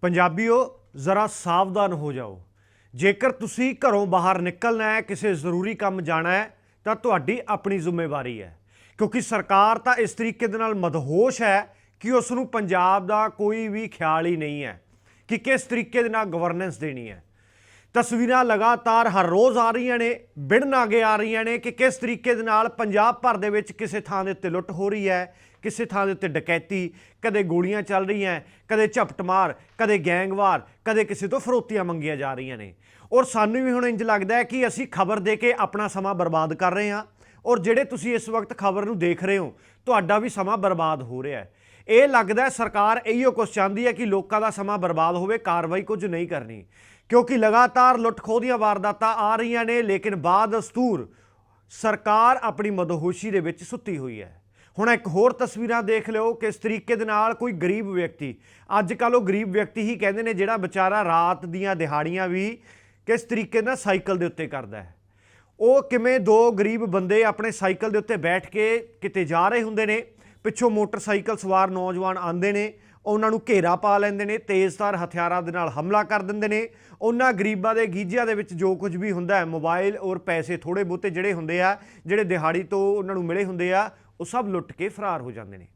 ਪੰਜਾਬੀਓ, ਜ਼ਰਾ ਸਾਵਧਾਨ ਹੋ ਜਾਓ। ਜੇਕਰ ਤੁਸੀਂ ਘਰੋਂ ਬਾਹਰ ਨਿਕਲਣਾ ਹੈ, ਕਿਸੇ ਜ਼ਰੂਰੀ ਕੰਮ ਜਾਣਾ ਹੈ, ਤਾਂ ਤੁਹਾਡੀ ਆਪਣੀ ਜ਼ਿੰਮੇਵਾਰੀ ਹੈ। ਕਿਉਂਕਿ ਸਰਕਾਰ ਤਾਂ ਇਸ ਤਰੀਕੇ ਦੇ ਨਾਲ ਮਦਹੋਸ਼ ਹੈ ਕਿ ਉਸ ਨੂੰ ਪੰਜਾਬ ਦਾ ਕੋਈ ਵੀ ਖਿਆਲ ਹੀ ਨਹੀਂ ਹੈ ਕਿ ਕਿਸ ਤਰੀਕੇ ਦੇ ਨਾਲ ਗਵਰਨੈਂਸ ਦੇਣੀ ਹੈ। ਤਸਵੀਰਾਂ ਲਗਾਤਾਰ ਹਰ ਰੋਜ਼ ਆ ਰਹੀਆਂ ਨੇ, ਬਿਨ ਨਾਗੇ ਆ ਰਹੀਆਂ ਨੇ ਕਿ ਕਿਸ ਤਰੀਕੇ ਦੇ ਨਾਲ ਪੰਜਾਬ ਭਰ ਦੇ ਵਿੱਚ ਕਿਸੇ ਥਾਂ ਦੇ ਉੱਤੇ ਲੁੱਟ ਹੋ ਰਹੀ ਹੈ, ਕਿਸੇ ਥਾਂ ਦੇ ਉੱਤੇ ਡਕੈਤੀ, ਕਦੇ ਗੋਲੀਆਂ ਚੱਲ ਰਹੀਆਂ, ਕਦੇ ਝਪਟਮਾਰ ਕਦੇ ਗੈਂਗਵਾਰ ਕਦੇ ਕਿਸੇ ਤੋਂ ਫਰੋਤੀਆਂ ਮੰਗੀਆਂ ਜਾ ਰਹੀਆਂ ਨੇ। ਔਰ ਸਾਨੂੰ ਵੀ ਹੁਣ ਇੰਜ ਲੱਗਦਾ ਹੈ ਕਿ ਅਸੀਂ ਖਬਰ ਦੇ ਕੇ ਆਪਣਾ ਸਮਾਂ ਬਰਬਾਦ ਕਰ ਰਹੇ ਹਾਂ ਔਰ ਜਿਹੜੇ ਤੁਸੀਂ ਇਸ ਵਕਤ ਖਬਰ ਨੂੰ ਦੇਖ ਰਹੇ ਹੋ, ਤੁਹਾਡਾ ਵੀ ਸਮਾਂ ਬਰਬਾਦ ਹੋ ਰਿਹਾ ਹੈ। ਇਹ ਲੱਗਦਾ ਸਰਕਾਰ ਇਹੀਓ ਕੁਝ ਚਾਹੁੰਦੀ ਹੈ ਕਿ ਲੋਕਾਂ ਦਾ ਸਮਾਂ ਬਰਬਾਦ ਹੋਵੇ, ਕਾਰਵਾਈ ਕੁਝ ਨਹੀਂ ਕਰਨੀ। ਕਿਉਂਕਿ ਲਗਾਤਾਰ ਲੁੱਟਖੋ ਦੀਆਂ ਵਾਰਦਾਤਾਂ ਆ ਰਹੀਆਂ ਨੇ, ਲੇਕਿਨ ਬਾਅਦ ਦਸਤੂਰ ਸਰਕਾਰ ਆਪਣੀ ਮਦਹੋਸ਼ੀ ਦੇ ਵਿੱਚ ਸੁੱਤੀ ਹੋਈ ਹੈ। ਹੁਣ ਇੱਕ ਹੋਰ ਤਸਵੀਰਾਂ ਦੇਖ ਲਿਓ ਕਿਸ ਤਰੀਕੇ ਦੇ ਨਾਲ ਕੋਈ ਗਰੀਬ ਵਿਅਕਤੀ ਅੱਜ ਕੱਲ ਉਹ ਗਰੀਬ ਵਿਅਕਤੀ ਹੀ ਕਹਿੰਦੇ ਨੇ ਜਿਹੜਾ ਵਿਚਾਰਾ ਰਾਤ ਦੀਆਂ ਦਿਹਾੜੀਆਂ ਵੀ ਕਿਸ ਤਰੀਕੇ ਨਾਲ ਸਾਈਕਲ ਦੇ ਉੱਤੇ ਕਰਦਾ ਹੈ। ਉਹ ਕਿਵੇਂ ਦੋ ਗਰੀਬ ਬੰਦੇ ਆਪਣੇ ਸਾਈਕਲ ਦੇ ਉੱਤੇ ਬੈਠ ਕੇ ਕਿਤੇ ਜਾ ਰਹੇ ਹੁੰਦੇ ਨੇ, ਪਿੱਛੋਂ ਮੋਟਰਸਾਈਕਲ ਸਵਾਰ ਨੌਜਵਾਨ ਆਉਂਦੇ ਨੇ ਉਹਨਾਂ ਨੂੰ ਘੇਰਾ ਪਾ ਲੈਂਦੇ ਨੇ, ਤੇਜ਼ਧਾਰ ਹਥਿਆਰਾਂ ਦੇ ਨਾਲ ਹਮਲਾ ਕਰ ਦਿੰਦੇ ਨੇ। ਉਹਨਾਂ ਗਰੀਬਾਂ ਦੇ ਗੀਜਿਆਂ ਦੇ ਵਿੱਚ ਜੋ ਕੁਝ ਵੀ ਹੁੰਦਾ ਹੈ, ਮੋਬਾਈਲ ਔਰ ਪੈਸੇ ਥੋੜੇ ਬਹੁਤੇ ਜਿਹੜੇ ਹੁੰਦੇ ਆ, ਜਿਹੜੇ ਦਿਹਾੜੀ ਤੋਂ ਉਹਨਾਂ ਨੂੰ ਮਿਲੇ ਹੁੰਦੇ ਆ, ਉਹ ਸਭ ਲੁੱਟ ਕੇ ਫਰਾਰ ਹੋ ਜਾਂਦੇ ਨੇ।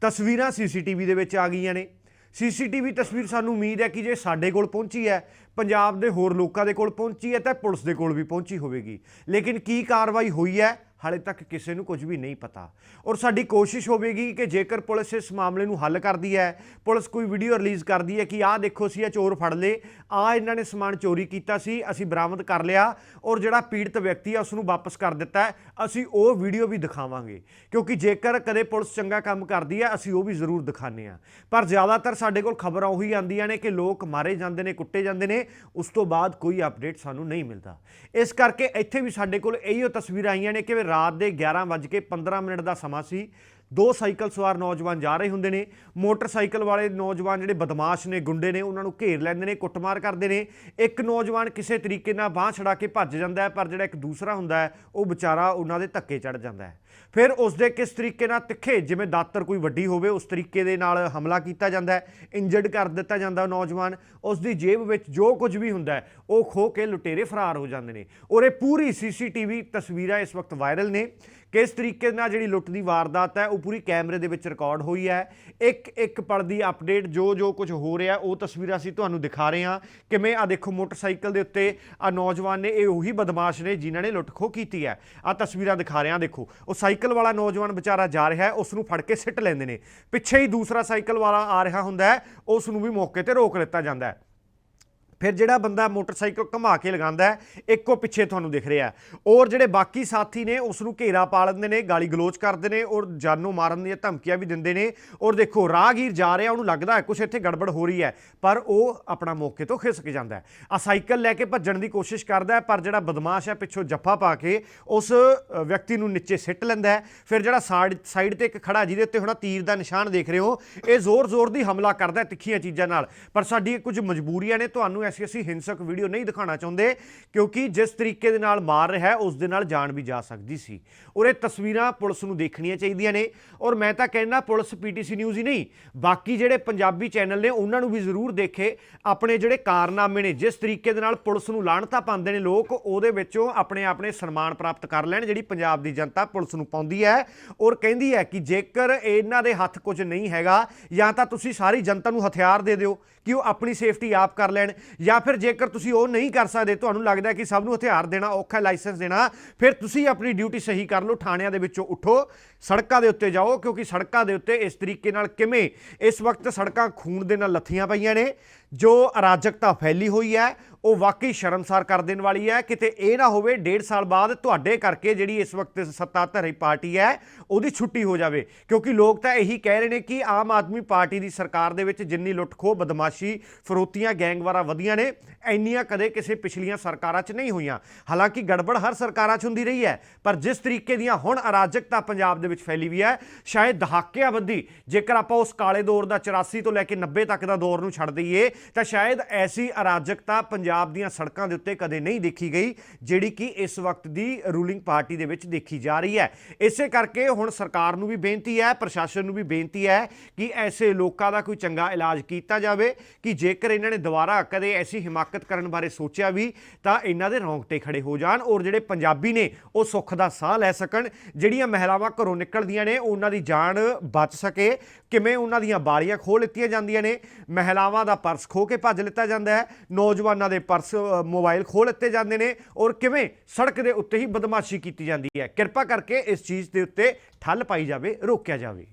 ਤਸਵੀਰਾਂ ਸੀਸੀਟੀਵੀ ਦੇ ਵਿੱਚ ਆ ਗਈਆਂ ਨੇ। ਸੀਸੀਟੀਵੀ ਤਸਵੀਰ ਸਾਨੂੰ ਉਮੀਦ ਹੈ ਕਿ ਜੇ ਸਾਡੇ ਕੋਲ ਪਹੁੰਚੀ ਹੈ, ਪੰਜਾਬ ਦੇ ਹੋਰ ਲੋਕਾਂ ਦੇ ਕੋਲ ਪਹੁੰਚੀ ਹੈ, ਤਾਂ ਪੁਲਿਸ ਦੇ ਕੋਲ ਵੀ ਪਹੁੰਚੀ ਹੋਵੇਗੀ। ਲੇਕਿਨ ਕੀ ਕਾਰਵਾਈ ਹੋਈ ਹੈ ਹਾਲੇ ਤੱਕ ਕਿਸੇ ਨੂੰ ਕੁਝ ਵੀ ਨਹੀਂ ਪਤਾ। ਔਰ ਸਾਡੀ ਕੋਸ਼ਿਸ਼ ਹੋਵੇਗੀ ਕਿ ਜੇਕਰ ਪੁਲਿਸ ਇਸ ਮਾਮਲੇ ਨੂੰ ਹੱਲ ਕਰਦੀ ਹੈ, ਪੁਲਿਸ ਕੋਈ ਵੀਡੀਓ ਰਿਲੀਜ਼ ਕਰਦੀ ਹੈ ਕਿ ਆਹ ਦੇਖੋ ਸੀ, ਇਹ ਚੋਰ ਫੜ ਲਏ ਆ ਇਹਨਾਂ ਨੇ ਸਮਾਨ ਚੋਰੀ ਕੀਤਾ ਸੀ, ਅਸੀਂ ਬਰਾਮਦ ਕਰ ਲਿਆ ਔਰ ਜਿਹੜਾ ਪੀੜਤ ਵਿਅਕਤੀ ਹੈ ਉਸ ਨੂੰ ਵਾਪਸ ਕਰ ਦਿੱਤਾ ਹੈ, ਅਸੀਂ ਉਹ ਵੀਡੀਓ ਵੀ ਦਿਖਾਵਾਂਗੇ। ਕਿਉਂਕਿ ਜੇਕਰ ਕਦੇ ਪੁਲਿਸ ਚੰਗਾ ਕੰਮ ਕਰਦੀ ਹੈ, ਅਸੀਂ ਉਹ ਵੀ ਜ਼ਰੂਰ ਦਿਖਾਉਂਦੇ ਹਾਂ। ਪਰ ਜ਼ਿਆਦਾਤਰ ਸਾਡੇ ਕੋਲ ਖਬਰਾਂ ਉਹੀ ਆਉਂਦੀਆਂ ਨੇ ਕਿ ਲੋਕ ਮਾਰੇ ਜਾਂਦੇ ਨੇ, ਕੁੱਟੇ ਜਾਂਦੇ ਨੇ, ਉਸ ਤੋਂ ਬਾਅਦ ਕੋਈ ਅਪਡੇਟ ਸਾਨੂੰ ਨਹੀਂ ਮਿਲਦਾ। ਇਸ ਕਰਕੇ ਇੱਥੇ ਵੀ ਸਾਡੇ ਕੋਲ ਇਹੀਓ ਤਸਵੀਰਾਂ ਆਈਆਂ ਨੇ ਕਿ ਰਾਤ ਦੇ 11:15 ਮਿੰਟ ਦਾ ਸਮਾਂ ਸੀ। ਦੋ ਸਾਈਕਲ ਸਵਾਰ ਨੌਜਵਾਨ ਜਾ ਰਹੇ ਹੁੰਦੇ ਨੇ। ਮੋਟਰਸਾਈਕਲ ਵਾਲੇ ਨੌਜਵਾਨ ਜਿਹੜੇ ਬਦਮਾਸ਼ ਨੇ, ਗੁੰਡੇ ਨੇ, ਉਹਨਾਂ ਨੂੰ ਘੇਰ ਲੈਂਦੇ ਨੇ, ਕੁੱਟਮਾਰ ਕਰਦੇ ਨੇ। ਇੱਕ ਨੌਜਵਾਨ ਕਿਸੇ ਤਰੀਕੇ ਨਾਲ ਬਾਹ ਛੜਾ ਕੇ ਭੱਜ ਜਾਂਦਾ ਹੈ, ਪਰ ਜਿਹੜਾ ਇੱਕ ਦੂਸਰਾ ਹੁੰਦਾ ਹੈ, ਉਹ ਵਿਚਾਰਾ ਉਹਨਾਂ ਦੇ ਧੱਕੇ ਚੜ ਜਾਂਦਾ ਹੈ। ਫਿਰ ਉਸ ਦੇ ਕਿਸ ਤਰੀਕੇ ਨਾਲ ਤਿੱਖੇ, ਜਿਵੇਂ ਦਾਤਰ ਕੋਈ ਵੱਡੀ ਹੋਵੇ, ਉਸ ਤਰੀਕੇ ਦੇ ਨਾਲ ਹਮਲਾ ਕੀਤਾ ਜਾਂਦਾ ਹੈ, ਇੰਜਰਡ ਕਰ ਦਿੱਤਾ ਜਾਂਦਾ ਨੌਜਵਾਨ। ਉਸ ਦੀ ਜੇਬ ਵਿੱਚ ਜੋ ਕੁਝ ਵੀ ਹੁੰਦਾ ਹੈ, ਉਹ ਖੋ ਕੇ ਲੁਟੇਰੇ ਫਰਾਰ ਹੋ ਜਾਂਦੇ ਨੇ। ਔਰ ਇਹ ਪੂਰੀ ਸੀਸੀਟੀਵੀ ਤਸਵੀਰਾਂ ਇਸ ਵਕਤ ਵਾਇਰਲ ਨੇ। ਕਿਸ ਤਰੀਕੇ ਨਾਲ ਜਿਹੜੀ ਲੁੱਟ ਦੀ ਵਾਰਦਾਤ ਹੈ, ਉਹ ਪੂਰੀ ਕੈਮਰੇ ਦੇ ਵਿੱਚ ਰਿਕਾਰਡ ਹੋਈ ਹੈ। ਇੱਕ ਇੱਕ ਪਲ ਦੀ ਅਪਡੇਟ ਜੋ ਜੋ ਕੁਝ ਹੋ ਰਿਹਾ, ਉਹ ਤਸਵੀਰਾਂ ਅਸੀਂ ਤੁਹਾਨੂੰ ਦਿਖਾ ਰਹੇ ਹਾਂ। ਕਿਵੇਂ ਆ ਦੇਖੋ, ਮੋਟਰਸਾਈਕਲ ਦੇ ਉੱਤੇ ਆ ਨੌਜਵਾਨ ਨੇ, ਇਹ ਉਹੀ ਬਦਮਾਸ਼ ਨੇ ਜਿਨ੍ਹਾਂ ਨੇ ਲੁੱਟ ਖੋਹ ਕੀਤੀ ਹੈ। ਆ ਤਸਵੀਰਾਂ ਦਿਖਾ ਰਹੇ ਹਾਂ, ਦੇਖੋ। ਉਹ ਸਾਈਕਲ ਵਾਲਾ ਨੌਜਵਾਨ ਵਿਚਾਰਾ ਜਾ ਰਿਹਾ ਹੈ, ਉਸ ਨੂੰ ਫੜ ਕੇ ਸਿੱਟ ਲੈਂਦੇ ਨੇ। ਪਿੱਛੇ ਹੀ ਦੂਸਰਾ ਸਾਈਕਲ ਵਾਲਾ ਆ ਰਿਹਾ ਹੁੰਦਾ ਹੈ, ਉਸ ਨੂੰ ਵੀ ਮੌਕੇ ਤੇ ਰੋਕ ਲਿੱਤਾ ਜਾਂਦਾ ਹੈ। ਫਿਰ ਜਿਹੜਾ ਬੰਦਾ ਮੋਟਰਸਾਈਕਲ ਘੁਮਾ ਕੇ ਲਗਾਉਂਦਾ ਹੈ, ਇੱਕੋ ਪਿੱਛੇ ਤੁਹਾਨੂੰ ਦਿਖ ਰਿਹਾ ਔਰ ਜਿਹੜੇ ਬਾਕੀ ਸਾਥੀ ਨੇ, ਉਸ ਨੂੰ ਘੇਰਾ ਪਾ ਲੈਂਦੇ ਨੇ, ਗਾਲੀ ਗਲੋਚ ਕਰਦੇ ਨੇ ਔਰ ਜਾਨੋਂ ਮਾਰਨ ਦੀਆਂ ਧਮਕੀਆਂ ਵੀ ਦਿੰਦੇ ਨੇ। ਔਰ ਦੇਖੋ, ਰਾਹਗੀਰ ਜਾ ਰਿਹਾ, ਉਹਨੂੰ ਲੱਗਦਾ ਹੈ ਕੁਝ ਇੱਥੇ ਗੜਬੜ ਹੋ ਰਹੀ ਹੈ, ਪਰ ਉਹ ਆਪਣਾ ਮੌਕੇ ਤੋਂ ਖਿਸਕ ਜਾਂਦਾ ਹੈ। ਆ ਸਾਈਕਲ ਲੈ ਕੇ ਭੱਜਣ ਦੀ ਕੋਸ਼ਿਸ਼ ਕਰਦਾ ਹੈ, ਪਰ ਜਿਹੜਾ ਬਦਮਾਸ਼ ਹੈ, ਪਿੱਛੋਂ ਜੱਫਾ ਪਾ ਕੇ ਉਸ ਵਿਅਕਤੀ ਨੂੰ ਨੀਚੇ ਸਿੱਟ ਲੈਂਦਾ ਹੈ। ਫਿਰ ਜਿਹੜਾ ਸਾਈਡ ਸਾਈਡ ਤੇ ਇੱਕ ਖੜਾ, ਜਿਹਦੇ ਉੱਤੇ ਹੁਣ ਤੀਰ ਦਾ ਨਿਸ਼ਾਨ ਦੇਖ ਰਹੇ ਹੋ, ਇਹ ਜ਼ੋਰ-ਜ਼ੋਰ ਦੀ ਹਮਲਾ ਕਰਦਾ ਹੈ ਤਿੱਖੀਆਂ ਚੀਜ਼ਾਂ ਨਾਲ। ਪਰ ਸਾਡੀ ਕੁਝ ਮਜਬੂਰੀਆਂ ਨੇ, ਤੁਹਾਨੂੰ ਐਸੀ ਅਸੀਂ ਹਿੰਸਕ ਵੀਡੀਓ ਨਹੀਂ ਦਿਖਾਉਣਾ ਚਾਹੁੰਦੇ, ਕਿਉਂਕਿ ਜਿਸ ਤਰੀਕੇ ਦੇ ਨਾਲ ਮਾਰ ਰਿਹਾ ਹੈ, ਉਸ ਦੇ ਨਾਲ ਜਾਨ ਵੀ ਜਾ ਸਕਦੀ ਸੀ। ਔਰ ਇਹ ਤਸਵੀਰਾਂ ਪੁਲਿਸ ਨੂੰ ਦੇਖਣੀਆਂ ਚਾਹੀਦੀਆਂ ਨੇ। ਔਰ ਮੈਂ ਤਾਂ ਕਹਿੰਦਾ ਪੁਲਿਸ ਪੀਟੀਸੀ ਨਿਊਜ਼ ਹੀ ਨਹੀਂ, ਬਾਕੀ ਜਿਹੜੇ ਪੰਜਾਬੀ ਚੈਨਲ ਨੇ, ਉਹਨਾਂ ਨੂੰ ਵੀ ਜ਼ਰੂਰ ਦੇਖੇ। ਆਪਣੇ ਜਿਹੜੇ ਕਾਰਨਾਮੇ ਨੇ, ਜਿਸ ਤਰੀਕੇ ਦੇ ਨਾਲ ਪੁਲਿਸ ਨੂੰ ਲਾਹਣਤਾ ਪਾਉਂਦੇ ਨੇ ਲੋਕ, ਉਹਦੇ ਵਿੱਚੋਂ ਆਪਣੇ ਆਪਣੇ ਸਨਮਾਨ ਪ੍ਰਾਪਤ ਕਰ ਲੈਣ, ਜਿਹੜੀ ਪੰਜਾਬ ਦੀ ਜਨਤਾ ਪੁਲਿਸ ਨੂੰ ਪਾਉਂਦੀ ਹੈ। ਔਰ ਕਹਿੰਦੀ ਹੈ ਕਿ ਜੇਕਰ ਇਹਨਾਂ ਦੇ ਹੱਥ ਕੁਝ ਨਹੀਂ ਹੈਗਾ, ਜਾਂ ਤਾਂ ਤੁਸੀਂ ਸਾਰੀ ਜਨਤਾ ਨੂੰ ਹਥਿਆਰ ਦੇ ਦਿਓ, ਕਿ ਉਹ ਆਪਣੀ ਸੇਫਟੀ ਆਪ ਕਰ ਲੈਣ। ਜਾਂ ਫਿਰ ਜੇਕਰ ਤੁਸੀਂ ਉਹ ਨਹੀਂ ਕਰ ਸਕਦੇ ਤੁਹਾਨੂੰ ਲੱਗਦਾ ਕਿ ਸਭ ਨੂੰ ਹਥਿਆਰ ਦੇਣਾ ਔਖਾ ਹੈ, ਲਾਇਸੈਂਸ ਦੇਣਾ ਫਿਰ ਤੁਸੀਂ ਆਪਣੀ ਡਿਊਟੀ ਸਹੀ ਕਰ ਲਓ ਥਾਣਿਆਂ ਦੇ ਵਿੱਚੋਂ ਉੱਠੋ ਸੜਕਾਂ ਦੇ ਉੱਤੇ ਜਾਓ ਕਿਉਂਕਿ ਸੜਕਾਂ ਦੇ ਉੱਤੇ ਇਸ ਤਰੀਕੇ ਨਾਲ ਕਿਵੇਂ ਇਸ ਵਕਤ ਸੜਕਾਂ ਖੂਨ ਦੇ ਨਾਲ ਲੱਥੀਆਂ ਪਈਆਂ ਨੇ। ਜੋ ਅਰਾਜਕਤਾ ਫੈਲੀ ਹੋਈ ਹੈ, ਉਹ ਵਾਕਈ ਸ਼ਰਮਸਾਰ ਕਰ ਦੇਣ ਵਾਲੀ ਹੈ। ਕਿਤੇ ਇਹ ਨਾ ਹੋਵੇ, ਡੇਢ ਸਾਲ ਬਾਅਦ ਤੁਹਾਡੇ ਕਰਕੇ ਜਿਹੜੀ ਇਸ ਵਕਤ ਸੱਤਾਧਾਰੀ ਪਾਰਟੀ ਹੈ, ਉਹਦੀ ਛੁੱਟੀ ਹੋ ਜਾਵੇ। ਕਿਉਂਕਿ ਲੋਕ ਤਾਂ ਇਹੀ ਕਹਿ ਰਹੇ ਨੇ ਕਿ ਆਮ ਆਦਮੀ ਪਾਰਟੀ ਦੀ ਸਰਕਾਰ ਦੇ ਵਿੱਚ ਜਿੰਨੀ ਲੁੱਟਖੋ, ਬਦਮਾਸ਼ੀ, ਫਰੋਤੀਆਂ, ਗੈਂਗਵਾਰਾ ਵਧੀਆਂ ਨੇ, ਇੰਨੀਆਂ ਕਦੇ ਕਿਸੇ ਪਿਛਲੀਆਂ ਸਰਕਾਰਾਂ 'ਚ ਨਹੀਂ ਹੋਈਆਂ। ਹਾਲਾਂਕਿ ਗੜਬੜ ਹਰ ਸਰਕਾਰਾਂ 'ਚ ਹੁੰਦੀ ਰਹੀ ਹੈ, ਪਰ ਜਿਸ ਤਰੀਕੇ ਦੀਆਂ ਹੁਣ ਅਰਾਜਕਤਾ ਪੰਜਾਬ ਦੇ ਵਿੱਚ ਫੈਲੀ ਵੀ ਹੈ, ਸ਼ਾਇਦ ਦਹਾਕਿਆਂ ਬੱਧੀ ਜੇਕਰ ਆਪਾਂ ਉਸ ਕਾਲੇ ਦੌਰ ਦਾ 84 ਤੋਂ ਲੈ ਕੇ 90 ਤੱਕ ਦਾ ਦੌਰ ਨੂੰ ਛੱਡ ਦਈਏ ਤਾਂ ਸ਼ਾਇਦ ਐਸੀ ਅਰਾਜਕਤਾ ਪੰਜਾਬ ਦੀਆਂ ਸੜਕਾਂ ਦੇ ਉੱਤੇ ਕਦੇ ਨਹੀਂ ਦੇਖੀ ਗਈ, ਜਿਹੜੀ ਕਿ ਇਸ ਵਕਤ ਦੀ ਰੂਲਿੰਗ ਪਾਰਟੀ ਦੇ ਵਿੱਚ ਦੇਖੀ ਜਾ ਰਹੀ ਹੈ। ਇਸੇ ਕਰਕੇ ਹੁਣ ਸਰਕਾਰ ਨੂੰ ਵੀ ਬੇਨਤੀ ਹੈ, ਪ੍ਰਸ਼ਾਸਨ ਨੂੰ ਵੀ ਬੇਨਤੀ ਹੈ ਕਿ ਐਸੇ ਲੋਕਾਂ ਦਾ ਕੋਈ ਚੰਗਾ ਇਲਾਜ ਕੀਤਾ ਜਾਵੇ ਕਿ ਜੇਕਰ ਇਹਨਾਂ ਨੇ ਦੁਬਾਰਾ ਕਦੇ ਐਸੀ ਹਿਮਾਕਤ ਕਰਨ ਬਾਰੇ ਸੋਚਿਆ ਵੀ, ਤਾਂ ਇਹਨਾਂ ਦੇ ਰੌਂਗਟੇ ਖੜੇ ਹੋ ਜਾਣ ਔਰ ਜਿਹੜੇ ਪੰਜਾਬੀ ਨੇ ਉਹ ਸੁੱਖ ਦਾ ਸਾਹ ਲੈ ਸਕਣ। ਜਿਹੜੀਆਂ ਮਹਿਲਾਵਾਂ ਘਰੋਂ ਨਿਕਲਦੀਆਂ ਨੇ, ਉਹਨਾਂ ਦੀ ਜਾਨ ਬਚ ਸਕੇ। ਕਿਵੇਂ ਉਹਨਾਂ ਦੀਆਂ ਬਾਰੀਆਂ ਖੋਹ ਲਿੱਤੀਆਂ ਜਾਂਦੀਆਂ ਨੇ, ਮਹਿਲਾਵਾਂ ਦਾ ਪਰਸ ਖੋ ਕੇ ਭੱਜ ਲਿੱਤਾ ਜਾਂਦਾ ਹੈ। ਨੌਜਵਾਨਾਂ ਦੇ ਪਰਸ ਅ, ਮੋਬਾਈਲ ਖੋਹ ਲਿੱਤੇ ਜਾਂਦੇ ਨੇ ਔਰ ਕਿਵੇਂ ਸੜਕ ਦੇ ਉੱਤੇ ਹੀ ਬਦਮਾਸ਼ੀ ਕੀਤੀ ਜਾਂਦੀ ਹੈ। ਕਿਰਪਾ ਕਰਕੇ ਇਸ ਚੀਜ਼ ਦੇ ਉੱਤੇ ਠੱਲ ਪਾਈ ਜਾਵੇ ਰੋਕਿਆ ਜਾਵੇ।